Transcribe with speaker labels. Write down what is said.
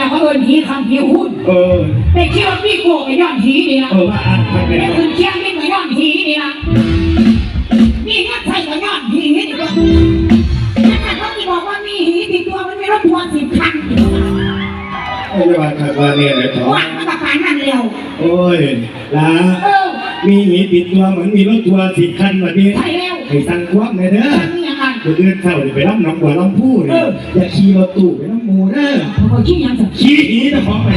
Speaker 1: คำเพียวหุ้น
Speaker 2: เออ
Speaker 1: ไปเที่ยวพี่โกไปย้อนผีนี่ละ
Speaker 2: เออว่าอ่านไป
Speaker 1: ไป
Speaker 2: แล้ว
Speaker 1: ขึ้นเชียงนี่ไปย้อนผีนี่ละนี่งั้นใส่ไปย้อนผีนี่ก็นั่นน่ะเขาที่บอกว่ามีหีติดตัวมันมีรถทัวร์สิบคัน
Speaker 2: โอ้ยว่าขัดว่าเนี่ยเลยท้อ
Speaker 1: ว่ามันกับปานนั่นเร็ว
Speaker 2: โอ้ยลา
Speaker 1: เออ
Speaker 2: มีหมีปิดตัวเหมือนมีรถทัวร์สิบคันแบบนี้
Speaker 1: ใช่เร็ว
Speaker 2: ให้สั่งควบเลยเด้อ
Speaker 1: ทำยังไง
Speaker 2: เดี๋ยวเดินเท่าเดี๋ยวไปรับน้องหัวลำพูเนี่ยอย่าขี่รถตู้ไปน้องหมูเด้อ
Speaker 1: พอขี้ยังสัก
Speaker 2: ขี้หีนะพอไป